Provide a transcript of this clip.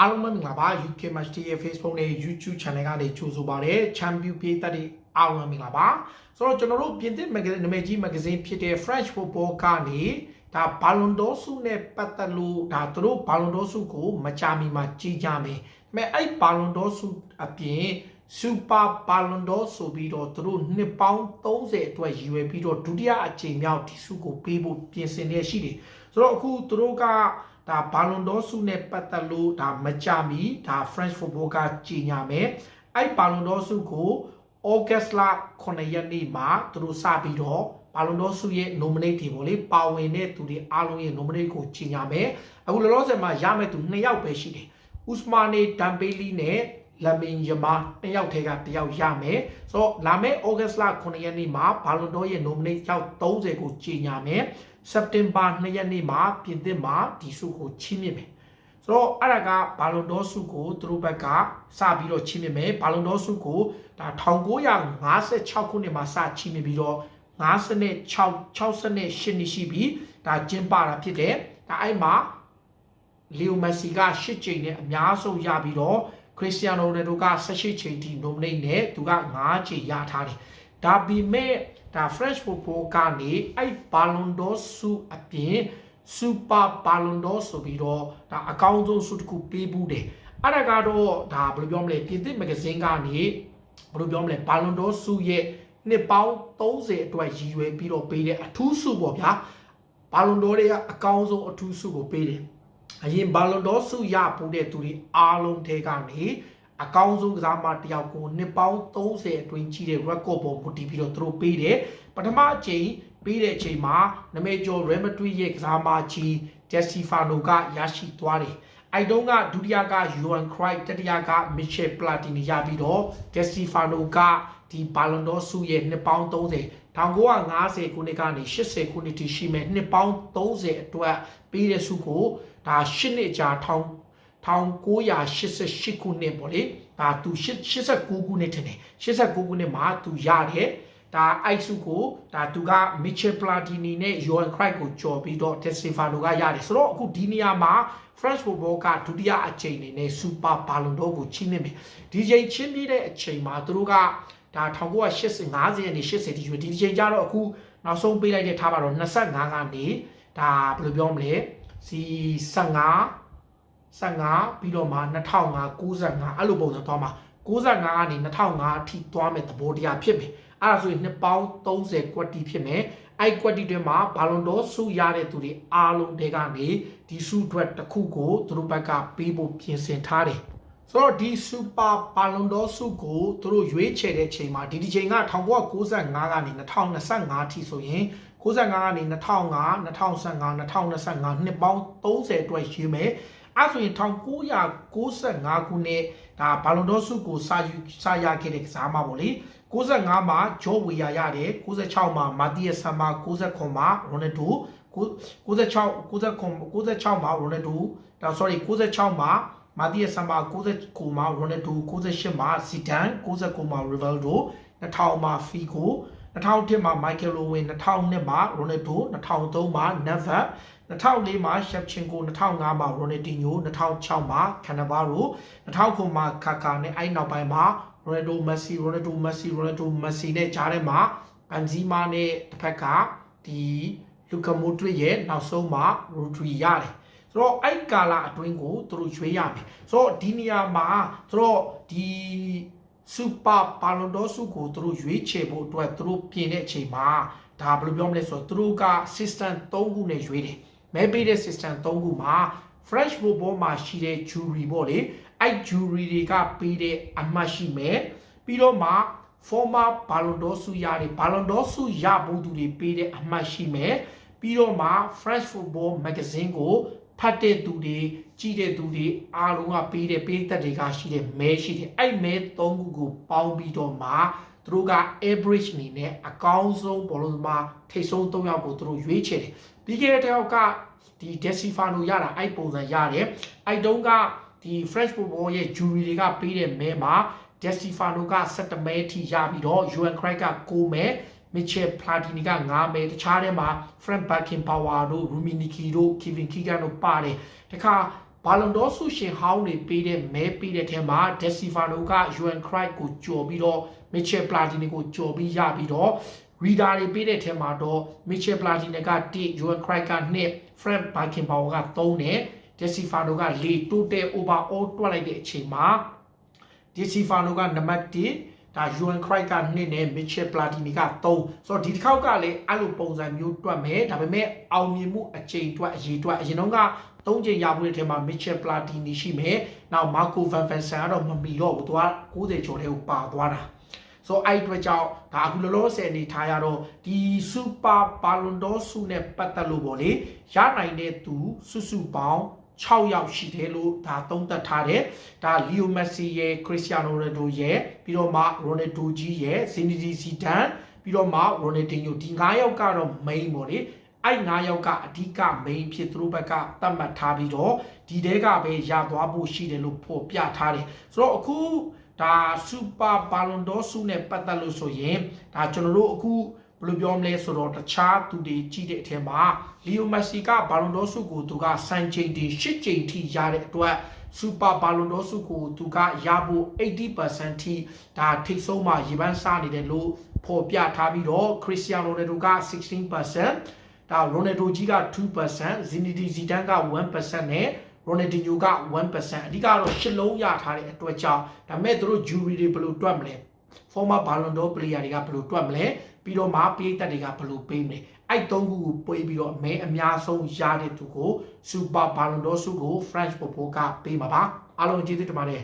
အားလုံးပဲမင်္ဂလာပါ UK Match Day ရဲ့ Facebook နဲ့ YouTube Channel ကနေကြိုဆိုပါရစေ။ Champion ပြည်သက်တွေအားလုံးပဲမင်္ဂလာပါ။ဆိုတော့ကျွန်တော်တို့ပြင်သစ်မဂ္ဂဇင်းနာမည်ကြီးမဂ္ဂဇင်းဖြစ်တဲ့ French Football ကနေဒါ Ballon d'Or ဆုနဲ့ပတ်သက်လို့ဒါသူတို့ Ballon d'Or ဆုကိုမကြာမီမှာကြီးကြမယ်။ဒါပေမဲ့အဲ့ Ballon d'Or ဆုအပြင် Super Ballon d'Or ဆိုပြီးတော့သူတို့နှစ်ပေါင်း30အတွက်ရည်ရွယ်ပြီးတော့ဒုတိယအကြိမ်မြောက်ဒီဆုကိုပေးဖို့ပြင်ဆင်နေရှိတယ်။ဆိုတော့အခုသူတို့က ဒါဘာလွန်ဒေါဆုနဲ့ပတ်သက်လို့ဒါမကြမီဒါ French football ကကြီးညာမယ်အဲ့ဘာလွန်ဒေါဆုကို August လ9ရက်နေ့မှာသူတို့စပြီးတော့ဘာလွန်ဒေါဆုရဲ့ nominate တွေပေါ့လေပါဝင်တဲ့သူတွေအားလုံးရဲ့ nominate ကိုကြီးညာမယ်အခုလောလောဆယ်မှာရမယ့်သူ2ယောက်ပဲရှိတယ် Usmane Dembele နဲ့လ မင်ယမာနှစ်ယောက်ထဲကတစ်ယောက်ရမယ်ဆိုတော့လာမယ့် August လ9ရက်နေ့မှာဘာလွန်ဒေါရဲ့ nominate ယောက်30ကိုကြီးညာမယ်စက်တင်ဘာ2ရက်နေ့မှာပြင်သစ်မှာဒီဆုကိုချီးမြှင့်မယ်ဆိုတော့အဲ့ဒါကဘာလွန်ဒေါဆုကိုသူတို့ဘက်ကစပြီးတော့ချီးမြှင့်မယ်ဘာလွန်ဒေါဆုကိုဒါ1956ခုနှစ်မှာစချီးမြှင့်ပြီးတော့56 68နှစ်ရှိပြီးဒါကျင်းပတာဖြစ်တယ်ဒါအဲ့မှာလီယိုမက်ဆီက8ချိန်နဲ့အများဆုံးရပြီးတော့ ခရစ္စတီယာနိုရိုနယ်ဒိုက18ချိန်ထိ nominate နဲ့သူက9ချိန်ရထားတယ်ဒါပေမဲ့ဒါ French football ကနေအဲ့ Ballon d'Or ဆုအပြင် Super Ballon d'Or ဆိုပြီးတော့ဒါအကောင်းဆုံးဆုတစ်ခုပေးဘူးတယ်အဲ့ဒါကတော့ဒါဘယ်လိုပြောမလဲပြင်သစ်မဂ္ဂဇင်းကနေဘယ်လိုပြောမလဲ Ballon d'Or ဆုရဲ့နှစ်ပေါင်း30အတွက်ရည်ရွယ်ပြီးတော့ပေးတဲ့အထူးဆုပေါ့ဗျာ Ballon d'Or တွေကအကောင်းဆုံးအထူးဆုကိုပေးတယ် အရင် Ballon d'Or ဆုရပူတဲ့သူတွေအားလုံးထဲကနေအကောင်းဆုံးကစားမတစ်ယောက်ကိုနှစ်ပေါင်း30အတွင်းကြီးတဲ့ record ပေါ်မူတည်ပြီးတော့သူတို့ပေးတယ်ပထမအချိန်ပေးတဲ့အချိန်မှာနမေကျော် Real Madrid ရဲ့ကစားမကြီး Destifano ကရရှိသွားတယ်အဲ့တုန်းကဒုတိယက Johan Cruyff တတိယက Michel Platini ရပြီးတော့ Destifano ကဒီ Ballon d'Or ဆုရဲ့နှစ်ပေါင်း30 1950ခုနှစ်ကနေ80ခုနှစ်ထိရှိမဲ့နှစ်ပေါင်း30အတွက်ပေးတဲ့ဆုကို ဒါ8နှစ်ကြာထောင်1988ခုနှစ်ပေါ့လေဒါသူ89ခုနှစ်ထင်တယ်89ခုနှစ်မှာသူရတယ်ဒါအိုက်စုကိုဒါသူက Michel Platini နဲ့ Johan Cruyff ကိုကြော်ပြီးတော့ De Stefano ကရတယ်ဆိုတော့အခုဒီနေရာမှာ French football ကဒုတိယအကြိမ်နေနဲ့ Super Ballon d'Or ကိုချီးမြှင့်မယ်ဒီချိန်ချီးမြှင့်တဲ့အချိန်မှာသူတို့ကဒါ1980 50ရက်နေ80ဒီဒီချိန်ကြတော့အခုနောက်ဆုံးပေးလိုက်တဲ့ထားပါတော့25ကနေဒါဘယ်လိုပြောမလဲ စီ15 15ပြီးတော့မှ2005 95အဲ့လိုပုံစံသွားမှာ95ကနေ2005အထိသွားမယ်သဘောတရားဖြစ်မယ်အဲ့ဒါဆိုရင်နှစ်ပေါင်း30ကွက်တီဖြစ်မယ်အဲ့ကွက်တီတွေမှာဘာလွန်ဒေါဆုရတဲ့သူတွေအားလုံးတွေကနေဒီဆုအတွက်တစ်ခုကိုသူတို့ဘက်ကပေးဖို့ပြင်ဆင်ထားတယ်ဆိုတော့ဒီ super ballon d'or ဆုကိုသူတို့ရွေးချယ်တဲ့ချိန်မှာဒီဒီချိန်က1995ကနေ2025အထိဆိုရင် 95ကနေ2005 2015 2025နှစ်ပေါင်း30အတွက်ရွေးမယ်အဲ့ဆိုရင်1995ခုနှစ်ဒါဘာလွန်ဒေါဆုကိုစာယူစာရခဲ့တဲ့ကစားမပေါ့လေ95မှာဂျော့ဝီယာရတယ်96မှာမာတီယဆာမာ99မှာရိုနယ်ဒို96 99 96မှာရိုနယ်ဒိုဒါ sorry 96မှာမာတီယဆာမာ99မှာရိုနယ်ဒို98မှာဇီဒန်99မှာရီဗယ်ဒို2000မှာဖီကို 2001မှာမိုက်ကယ်လိုဝင်း2002မှာရိုနယ်ဒို2003မှာနက်ဗတ်2004မှာရှက်ချင်ကို2005မှာရိုနယ်တီညို2006မှာကန်နာဘာရို2009မှာကာကာနဲ့အဲ့နောက်ပိုင်းမှာရိုနယ်ဒိုမက်ဆီရိုနယ်ဒိုမက်ဆီရိုနယ်ဒိုမက်ဆီနဲ့ကြားထဲမှာဘန်ဇီမာနဲ့တစ်ဖက်ကဒီလူကာမိုဒရစ်ရဲ့နောက်ဆုံးမှာရိုဒရီရတယ်ဆိုတော့အဲ့ကာလာအတွင်းကိုသူတို့ရွေးရမယ်ဆိုတော့ဒီနေရာမှာသူတို့ဒီ စူပါပါလွန်ဒေါဆုကိုသူတို့ရွေးချယ်ဖို့အတွက်သူတို့ပြင်တဲ့အချိန်မှာဒါဘယ်လိုပြောမလဲဆိုတော့သူတို့က system 3ခုနဲ့ရွေးတယ်မဲပေးတဲ့ system 3ခုမှာ French football မှာရှိတဲ့ jury ပေါ့လေအဲ့ jury တွေကပေးတဲ့အမှတ်ရှိမယ်ပြီးတော့မှ former Ballon d'Or ဆုရတဲ့ Ballon d'Or ဆုရဖို့သူတွေပေးတဲ့အမှတ်ရှိမယ်ပြီးတော့မှ French football magazine ကို ဖတ်တဲ့သူတွေကြည့်တဲ့သူတွေအားလုံးကပေးတဲ့ပေးသက်တွေကရှိတဲ့မဲရှိတယ်အဲ့မဲ၃ခုကိုပေါင်းပြီးတော့မှသူတို့က average အနေနဲ့အကောင်းဆုံးဘောလုံးသမားထိပ်ဆုံး၃ယောက်ကိုသူတို့ရွေးချယ်တယ်ပြီးခဲ့တဲ့ယောက်ကဒီ Decifano ရတာအဲ့ပုံစံရတယ်အဲ့တုန်းကဒီ French football ရဲ့ jury တွေကပေးတဲ့မဲမှာ Decifano က7မဲထိရပြီးတော့ Johan Cruyff က9မဲ Michel Platini က9မဲတခြားထဲမှာ Frank Beckenbauer တို့ Rummenigge တို့ Kevin Keegan တို့ပါတယ်တခါဘာလွန်ဒေါဆုရှင်ဟောင်းတွေပေးတဲ့မဲပေးတဲ့ထဲမှာဒက်စီဖာနိုက UN Craig ကိုကြော်ပြီးတော့ Mitchell Platini ကိုကြော်ပြီးရပြီးတော့ reader တွေပေးတဲ့ထဲမှာတော့ Mitchell Platini က1 UN Craig က2 Frank Beckenbauer က3နဲ့ Desi Fano က4 total over all တွက်လိုက်တဲ့အချိန်မှာ Desi Fano ကနံပါတ်1 ဒါ UN Craig က2နဲ့ Mitchell Platini က3ဆိုတော့ဒီတစ်ခေါက်ကလည်းအဲ့လိုပုံစံမျိုးတွက်မယ်ဒါပေမဲ့အောင်မြင်မှုအချိန်တွက်အရေးတွက်အရင်တော့ကသုံးချိန်ရဖို့တဲ့ထဲမှာ Mitchell Platini ရှိမယ်။နောက် Marco Van Vensen ကတော့မမီတော့ဘူး။သူက90ကျော်တဲ့ကိုပါသွားတာ။ဆိုအဲ့အတွက်ကြောင့်ဒါအခုလောလောဆယ်အနေထားရတော့ဒီစူပါဘာလွန်ဒေါဆုနဲ့ပတ်သက်လို့ပေါ့လေရနိုင်တဲ့သူစုစုပေါင်း 6ယောက်ရှိတယ်လို့ဒါသုံးသပ်ထားတယ်ဒါလီယိုမက်ဆီရဲ့ခရစ္စတီယာနိုရိုနယ်ဒိုရဲ့ပြီးတော့မှရိုနယ်ဒိုကြီးရဲ့ဇီနီဒီစီဒန်ပြီးတော့မှရိုနယ်ဒင်ယိုဒီ9ယောက်ကတော့ main ပေါ့လေအဲ့9ယောက်ကအဓိက main ဖြစ်သူတို့ဘက်ကသတ်မှတ်ထားပြီးတော့ဒီတဲကပဲရသွားဖို့ရှိတယ်လို့ဖော်ပြထားတယ်ဆိုတော့အခုဒါစူပါဘာလွန်ဒေါဆုနဲ့ပတ်သက်လို့ဆိုရင်ဒါကျွန်တော်တို့အခု ဘယ်လိုပြောမလဲဆိုတော့တခြားသူတွေကြည့်တဲ့အထက်မှာလီယိုမက်ဆီကဘာလွန်ဒေါဆုကိုသူကစံချိန်တင်၈ချိန်ထိရတဲ့အတွက်စူပါဘာလွန်ဒေါဆုကိုသူကရဖို့80%ထိဒါထိတ်ဆုံးမှရေပန်းစားနေတယ်လို့ဖော်ပြထားပြီးတော့ခရစ္စတီယာနိုရိုနယ်ဒိုက16%ဒါရိုနယ်ဒိုကြီးက2%ဇီနီဒီဇီဒန်က1%နဲ့ရိုနယ်ဒီညိုက1%အဓိကတော့ရှစ်လုံးရထားတဲ့အတွက်ကြောင့်ဒါပေမဲ့သူတို့ jury တွေဘယ်လိုတွက်မလဲ former Ballon d'Or player တွေကဘယ်လိုတွက်မလဲပြီးတော့မှပိတ်သက်တွေကဘယ်လိုပေးမလဲအဲ့သုံးခုကိုပွေးပြီးတော့အမဲအများဆုံးရတဲ့သူကို Super Ballon d'Or ဆုကို French Popo ကပေးမှာပါအားလုံးကျေးဇူးတင်ပါတယ်